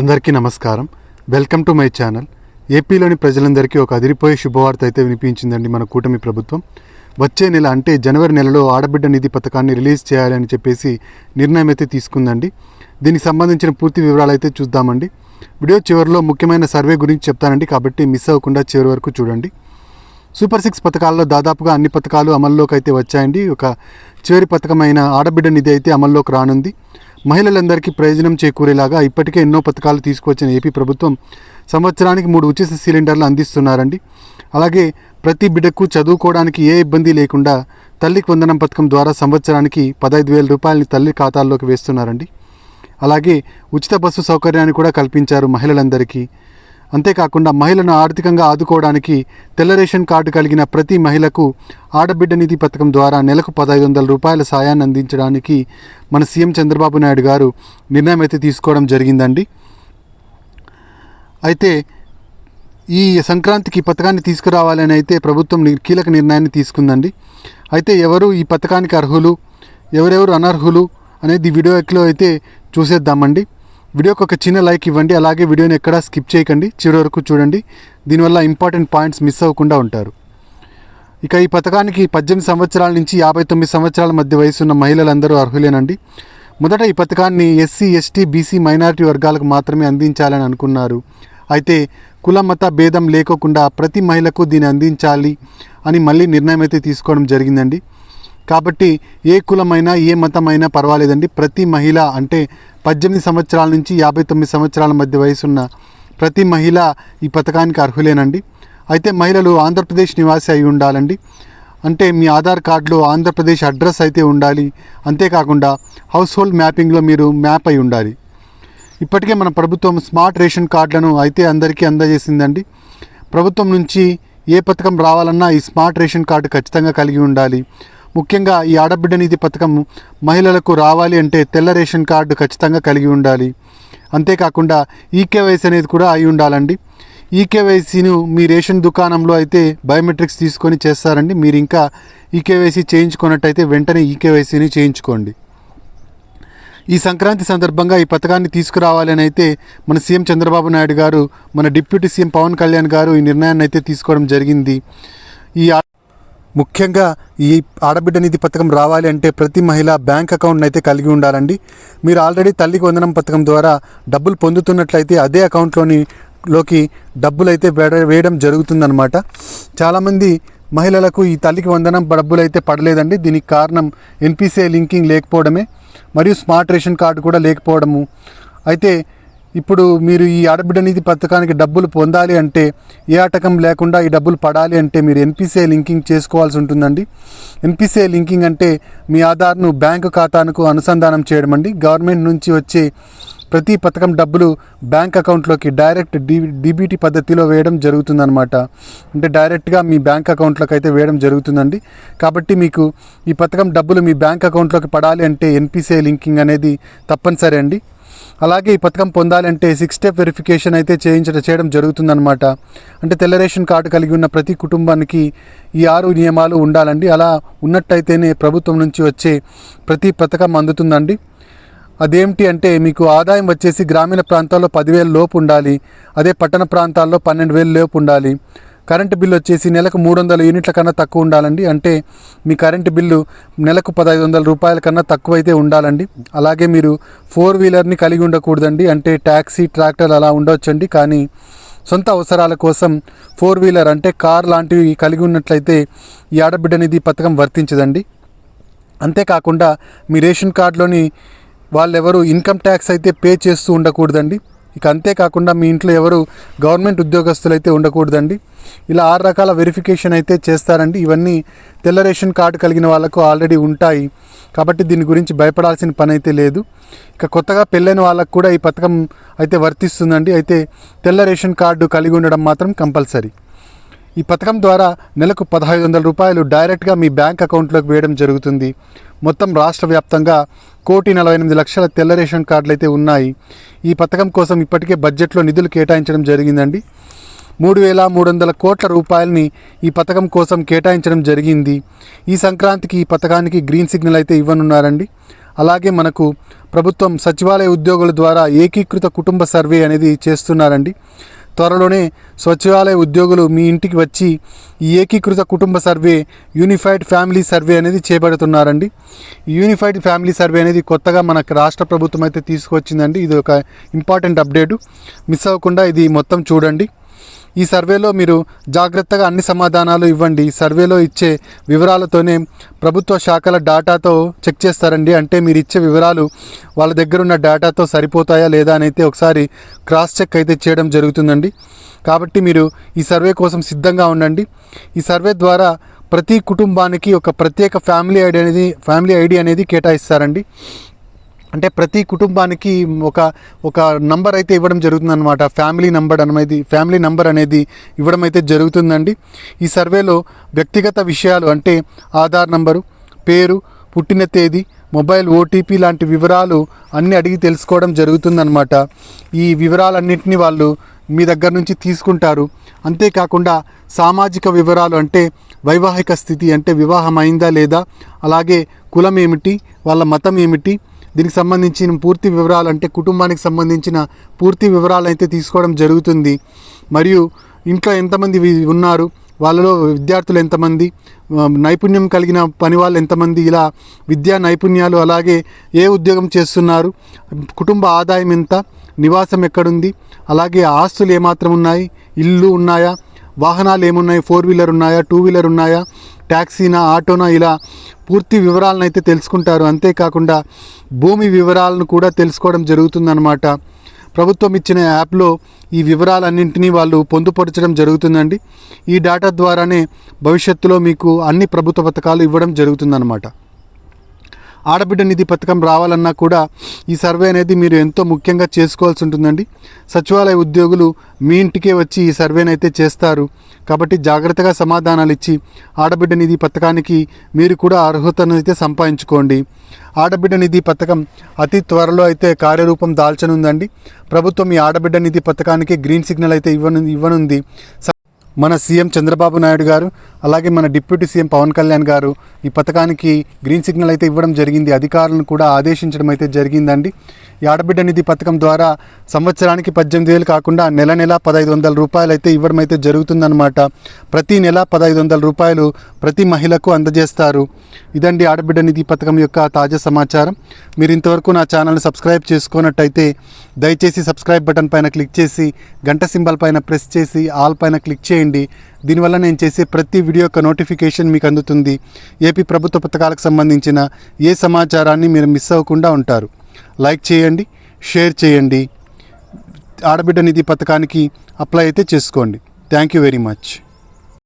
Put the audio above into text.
అందరికీ నమస్కారం. Welcome to my channel. ఏపీలోని ప్రజలందరికీ ఒక అదిరిపోయే శుభవార్త అయితే వినిపించిందండి మన కూటమి ప్రభుత్వం. వచ్చే నెల అంటే జనవరి నెలలో ఆడబిడ్డ నిధి పథకాన్ని రిలీజ్ చేయాలని చెప్పేసి నిర్ణయం అయితే తీసుకుందండి. దీనికి సంబంధించిన పూర్తి వివరాలు అయితే చూద్దామండి. వీడియో చివరిలో ముఖ్యమైన సర్వే గురించి చెప్తానండి. కాబట్టి మిస్ అవ్వకుండా చివరి వరకు చూడండి. సూపర్ సిక్స్ పథకాల్లో దాదాపుగా అన్ని పథకాలు అమల్లోకి అయితే వచ్చాయండి. ఒక చివరి పథకమైన ఆడబిడ్డ నిధి అయితే అమల్లోకి రానుంది. మహిళలందరికీ ప్రయోజనం చేకూరేలాగా ఇప్పటికే ఎన్నో పథకాలు తీసుకొచ్చిన ఏపీ ప్రభుత్వం సంవత్సరానికి మూడు ఉచిత సిలిండర్లు అందిస్తున్నారండి. అలాగే ప్రతి బిడ్డకు చదువుకోవడానికి ఏ ఇబ్బంది లేకుండా తల్లికి వందనం పథకం ద్వారా సంవత్సరానికి పదహైదు వేల రూపాయలని తల్లి ఖాతాల్లోకి వేస్తున్నారండి. అలాగే ఉచిత బస్సు సౌకర్యాన్ని కూడా కల్పించారు మహిళలందరికీ. అంతేకాకుండా మహిళను ఆర్థికంగా ఆదుకోవడానికి తెల్ల రేషన్ కార్డు కలిగిన ప్రతి మహిళకు ఆడబిడ్డ నిధి పథకం ద్వారా నెలకు పదహైదు వందల రూపాయల సాయాన్ని అందించడానికి మన సీఎం చంద్రబాబు నాయుడు గారు నిర్ణయం అయితే తీసుకోవడం జరిగిందండి. అయితే ఈ సంక్రాంతికి పథకాన్ని తీసుకురావాలని అయితే ప్రభుత్వం కీలక నిర్ణయాన్ని తీసుకుందండి. అయితే ఎవరు ఈ పథకానికి అర్హులు ఎవరెవరు అనర్హులు అనేది ఈ వీడియోలో అయితే చూసేద్దామండి. వీడియోకి ఒక చిన్న లైక్ ఇవ్వండి అలాగే వీడియోని ఎక్కడా స్కిప్ చేయకండి చివరి వరకు చూడండి. దీనివల్ల ఇంపార్టెంట్ పాయింట్స్ మిస్ అవ్వకుండా ఉంటారు. ఇక ఈ పథకానికి పద్దెనిమిది సంవత్సరాల నుంచి యాభై తొమ్మిది సంవత్సరాల మధ్య వయసున్న మహిళలందరూ అర్హులేనండి. మొదట ఈ పథకాన్ని ఎస్సీ ఎస్టీ బీసీ మైనారిటీ వర్గాలకు మాత్రమే అందించాలని అనుకున్నారు. అయితే కుల మత భేదం లేకోకుండా ప్రతి మహిళకు దీన్ని అందించాలి అని మళ్ళీ నిర్ణయం అయితే తీసుకోవడం జరిగిందండి. కాబట్టి ఏ కులమైనా ఏ మతమైనా పర్వాలేదండి. ప్రతి మహిళ అంటే పద్దెనిమిది సంవత్సరాల నుంచి యాభై తొమ్మిది సంవత్సరాల మధ్య వయసున్న ప్రతి మహిళ ఈ పథకానికి అర్హులేనండి. అయితే మహిళలు ఆంధ్రప్రదేశ్ నివాసి అయి ఉండాలండి. అంటే మీ ఆధార్ కార్డులో ఆంధ్రప్రదేశ్ అడ్రస్ అయితే ఉండాలి. అంతేకాకుండా హౌస్ హోల్డ్ మ్యాపింగ్లో మీరు మ్యాప్ అయి ఉండాలి. ఇప్పటికే మన ప్రభుత్వం స్మార్ట్ రేషన్ కార్డులను అయితే అందరికీ అందజేసిందండి. ప్రభుత్వం నుంచి ఏ పథకం రావాలన్నా ఈ స్మార్ట్ రేషన్ కార్డు ఖచ్చితంగా కలిగి ఉండాలి. ముఖ్యంగా ఈ ఆడబిడ్డ నిధి పథకం మహిళలకు రావాలి అంటే తెల్ల రేషన్ కార్డు ఖచ్చితంగా కలిగి ఉండాలి. అంతేకాకుండా ఈకేవైసీ అనేది కూడా అయి ఉండాలండి. ఈకేవైసీను మీ రేషన్ దుకాణంలో అయితే బయోమెట్రిక్స్ తీసుకొని చేస్తారండి. మీరు ఇంకా ఈకేవైసీ చేయించుకున్నట్టయితే వెంటనే ఈకేవైసీని చేయించుకోండి. ఈ సంక్రాంతి సందర్భంగా ఈ పథకాన్ని తీసుకురావాలని అయితే మన సీఎం చంద్రబాబు నాయుడు గారు మన డిప్యూటీ సీఎం పవన్ కళ్యాణ్ గారు ఈ నిర్ణయాన్ని అయితే తీసుకోవడం జరిగింది. ఈ ముఖ్యంగా ఈ ఆడబిడ్డ నిధి పథకం రావాలి అంటే ప్రతి మహిళ బ్యాంక్ అకౌంట్ని అయితే కలిగి ఉండాలండి. మీరు ఆల్రెడీ తల్లికి వందనం పథకం ద్వారా డబ్బులు పొందుతున్నట్లయితే అదే అకౌంట్లోని లోకి డబ్బులు అయితే వేడ- వేయడం జరుగుతుందన్నమాట. చాలామంది మహిళలకు ఈ తల్లికి వందనం డబ్బులు అయితే పడలేదండి. దీనికి కారణం ఎన్పిసిఐ లింకింగ్ లేకపోవడమే. మరియు స్మార్ట్ రేషన్ కార్డు కూడా లేకపోవడము. అయితే ఇప్పుడు మీరు ఈ ఆడబిడ్డ నిధి పథకానికి డబ్బులు పొందాలి అంటే ఏ ఆటకం లేకుండా ఈ డబ్బులు పడాలి అంటే మీరు ఎన్పిసిఐ లింకింగ్ చేసుకోవాల్సి ఉంటుందండి. ఎన్పిసిఐ లింకింగ్ అంటే మీ ఆధార్ను బ్యాంకు ఖాతాకు అనుసంధానం చేయడం అండి గవర్నమెంట్ నుంచి వచ్చే ప్రతి పథకం డబ్బులు బ్యాంక్ అకౌంట్లోకి డైరెక్ట్ డి డిబిటీ పద్ధతిలో వేయడం జరుగుతుందన్నమాట. అంటే డైరెక్ట్గా మీ బ్యాంక్ అకౌంట్లోకి అయితే వేయడం జరుగుతుందండి. కాబట్టి మీకు ఈ పథకం డబ్బులు మీ బ్యాంక్ అకౌంట్లోకి పడాలి అంటే ఎన్పిసిఐ లింకింగ్ అనేది తప్పనిసరి అండి. అలాగే ఈ పథకం పొందాలంటే సిక్స్ స్టెప్ వెరిఫికేషన్ అయితే చేయించడం చేయడం జరుగుతుందన్నమాట. అంటే తెల్ల రేషన్ కార్డు కలిగి ఉన్న ప్రతి కుటుంబానికి ఈ ఆరు నియమాలు ఉండాలండి. అలా ఉన్నట్టయితేనే ప్రభుత్వం నుంచి వచ్చే ప్రతి పథకం అందుతుందండి. అదేమిటి అంటే మీకు ఆదాయం వచ్చేసి గ్రామీణ ప్రాంతాల్లో పదివేల లోపు ఉండాలి. అదే పట్టణ ప్రాంతాల్లో పన్నెండు వేల లోపు ఉండాలి. కరెంటు బిల్లు వచ్చేసి నెలకు మూడు వందల యూనిట్ల కన్నా తక్కువ ఉండాలండి. అంటే మీ కరెంటు బిల్లు నెలకు పదహైదు వందల రూపాయల కన్నా తక్కువ అయితే ఉండాలండి. అలాగే మీరు ఫోర్ వీలర్ని కలిగి ఉండకూడదండి. అంటే ట్యాక్సీ ట్రాక్టర్ అలా ఉండవచ్చండి కానీ సొంత అవసరాల కోసం ఫోర్ వీలర్ అంటే కార్ లాంటివి కలిగి ఉన్నట్లయితే ఈ ఆడబిడ్డ నిధి పథకం వర్తించదండి. అంతేకాకుండా మీ రేషన్ కార్డులోని వాళ్ళెవరూ ఇన్కమ్ ట్యాక్స్ అయితే పే చేస్తూ ఉండకూడదండి. ఇక అంతేకాకుండా మీ ఇంట్లో ఎవరు గవర్నమెంట్ ఉద్యోగస్తులు అయితే ఉండకూడదండి. ఇలా ఆరు రకాల వెరిఫికేషన్ అయితే చేస్తారండి. ఇవన్నీ తెల్ల రేషన్ కార్డు కలిగిన వాళ్ళకు ఆల్రెడీ ఉంటాయి. కాబట్టి దీని గురించి భయపడాల్సిన పని అయితే లేదు. ఇక కొత్తగా పెళ్ళైన వాళ్ళకు కూడా ఈ పథకం అయితే వర్తిస్తుందండి. అయితే తెల్ల రేషన్ కార్డు కలిగి ఉండడం మాత్రం కంపల్సరీ. ఈ పథకం ద్వారా నెలకు పదహైదు వందల రూపాయలు డైరెక్ట్గా మీ బ్యాంక్ అకౌంట్లోకి వేయడం జరుగుతుంది. మొత్తం రాష్ట్ర వ్యాప్తంగా కోటి నలభై ఎనిమిది లక్షల తెల్ల రేషన్ కార్డులు అయితే ఉన్నాయి. ఈ పథకం కోసం ఇప్పటికే బడ్జెట్లో నిధులు కేటాయించడం జరిగిందండి. మూడు వేల మూడు వందల కోట్ల రూపాయలని ఈ పథకం కోసం కేటాయించడం జరిగింది. ఈ సంక్రాంతికి ఈ పథకానికి గ్రీన్ సిగ్నల్ అయితే ఇవ్వనున్నారండి. అలాగే మనకు ప్రభుత్వం సచివాలయ ఉద్యోగుల ద్వారా ఏకీకృత కుటుంబ సర్వే అనేది చేస్తున్నారండి. త్వరలోనే సచివాలయ ఉద్యోగులు మీ ఇంటికి వచ్చి ఈ ఏకీకృత కుటుంబ సర్వే యూనిఫైడ్ ఫ్యామిలీ సర్వే అనేది చేపడుతున్నారండి. యూనిఫైడ్ ఫ్యామిలీ సర్వే అనేది కొత్తగా మనకు రాష్ట్ర ప్రభుత్వం అయితే తీసుకొచ్చిందండి. ఇది ఒక ఇంపార్టెంట్ అప్డేటు. మిస్ అవ్వకుండా ఇది మొత్తం చూడండి. ఈ సర్వేలో మీరు జాగ్రత్తగా అన్ని సమాధానాలు ఇవ్వండి. సర్వేలో ఇచ్చే వివరాలతోనే ప్రభుత్వ శాఖల డేటాతో చెక్ చేస్తారండి. అంటే మీరు ఇచ్చే వివరాలు వాళ్ళ దగ్గర ఉన్న డేటాతో సరిపోతాయా లేదా అని అయితే ఒకసారి క్రాస్ చెక్ అయితే చేయడం జరుగుతుందండి. కాబట్టి మీరు ఈ సర్వే కోసం సిద్ధంగా ఉండండి. ఈ సర్వే ద్వారా ప్రతి కుటుంబానికి ఒక ప్రత్యేక ఫ్యామిలీ ఐడి అనేది ఫ్యామిలీ ఐడి అనేది కేటాయిస్తారండి. అంటే ప్రతి కుటుంబానికి ఒక ఒక నంబర్ అయితే ఇవ్వడం జరుగుతుందన్నమాట. ఫ్యామిలీ నంబర్ అనేది ఫ్యామిలీ నంబర్ అనేది ఇవ్వడం అయితే జరుగుతుందండి. ఈ సర్వేలో వ్యక్తిగత విషయాలు అంటే ఆధార్ నంబరు పేరు పుట్టిన తేదీ మొబైల్ ఓటీపీ లాంటి వివరాలు అన్నీ అడిగి తెలుసుకోవడం జరుగుతుందన్నమాట. ఈ వివరాలన్నింటినీ వాళ్ళు మీ దగ్గర నుంచి తీసుకుంటారు. అంతేకాకుండా సామాజిక వివరాలు అంటే వైవాహిక స్థితి అంటే వివాహం అయిందా లేదా అలాగే కులం ఏమిటి వాళ్ళ మతం ఏమిటి దీనికి సంబంధించిన పూర్తి వివరాలు అంటే కుటుంబానికి సంబంధించిన పూర్తి వివరాలు అయితే తీసుకోవడం జరుగుతుంది. మరియు ఇంట్లో ఎంతమంది ఉన్నారు? వాళ్ళలో విద్యార్థులు ఎంతమంది? నైపుణ్యం కలిగిన పని వాళ్ళు ఎంతమంది? ఇలా విద్యా నైపుణ్యాలు అలాగే ఏ ఉద్యోగం చేస్తున్నారు? కుటుంబ ఆదాయం ఎంత? నివాసం ఎక్కడుంది? అలాగే ఆస్తులు ఏమాత్రం ఉన్నాయి? ఇల్లు ఉన్నాయా? వాహనాలు ఏమున్నాయి? ఫోర్ వీలర్ ఉన్నాయా? టూ వీలర్ ఉన్నాయా? ట్యాక్సీనా ఆటోనా ఇలా పూర్తి వివరాలను అయితే తెలుసుకుంటారు. అంతేకాకుండా భూమి వివరాలను కూడా తెలుసుకోవడం జరుగుతుందన్నమాట. ప్రభుత్వం ఇచ్చిన యాప్లో ఈ వివరాలన్నింటినీ వాళ్ళు పొందుపరచడం జరుగుతుందండి. ఈ డేటా ద్వారానే భవిష్యత్తులో మీకు అన్ని ప్రభుత్వ పథకాలు ఇవ్వడం జరుగుతుందన్నమాట. ఆడబిడ్డ నిధి పథకం రావాలన్నా కూడా ఈ సర్వే అనేది మీరు ఎంతో ముఖ్యంగా చేసుకోవాల్సి ఉంటుందండి. సచివాలయ ఉద్యోగులు మీ ఇంటికే వచ్చి ఈ సర్వేని అయితే చేస్తారు. కాబట్టి జాగ్రత్తగా సమాధానాలు ఇచ్చి ఆడబిడ్డ నిధి పథకానికి మీరు కూడా అర్హతను అయితే సంపాదించుకోండి. ఆడబిడ్డ నిధి పథకం అతి త్వరలో అయితే కార్యరూపం దాల్చనుందండి. ప్రభుత్వం ఈ ఆడబిడ్డ నిధి పథకానికి గ్రీన్ సిగ్నల్ అయితే ఇవ్వను ఇవ్వనుంది. మన సీఎం చంద్రబాబు నాయుడు గారు అలాగే మన డిప్యూటీ సీఎం పవన్ కళ్యాణ్ గారు ఈ పథకానికి గ్రీన్ సిగ్నల్ అయితే ఇవ్వడం జరిగింది. అధికారులను కూడా ఆదేశించడం అయితే జరిగిందండి. ఈ ఆడబిడ్డ నిధి పథకం ద్వారా సంవత్సరానికి పద్దెనిమిది వేలు కాకుండా నెల నెల పదహైదు వందల రూపాయలు అయితే ఇవ్వడం అయితే జరుగుతుందన్నమాట. ప్రతి నెల పదహైదు వందల రూపాయలు ప్రతి మహిళకు అందజేస్తారు. ఇదండి ఆడబిడ్డ నిధి పథకం యొక్క తాజా సమాచారం. మీరు ఇంతవరకు నా ఛానల్ని సబ్స్క్రైబ్ చేసుకున్నట్టయితే దయచేసి సబ్స్క్రైబ్ బటన్ పైన క్లిక్ చేసి గంట సింబల్ పైన ప్రెస్ చేసి ఆల్ పైన క్లిక్ చేయండి. దీనివల్ల నేను చేసే ప్రతి వీడియో యొక్క నోటిఫికేషన్ మీకు అందుతుంది. ఏపీ ప్రభుత్వ పథకాలకు సంబంధించిన ఏ సమాచారాన్ని మీరు మిస్ అవ్వకుండా ఉంటారు. లైక్ చేయండి షేర్ చేయండి. ఆడబిడ్డ నిధి పథకానికి అప్లై అయితే చేసుకోండి. Thank you very much.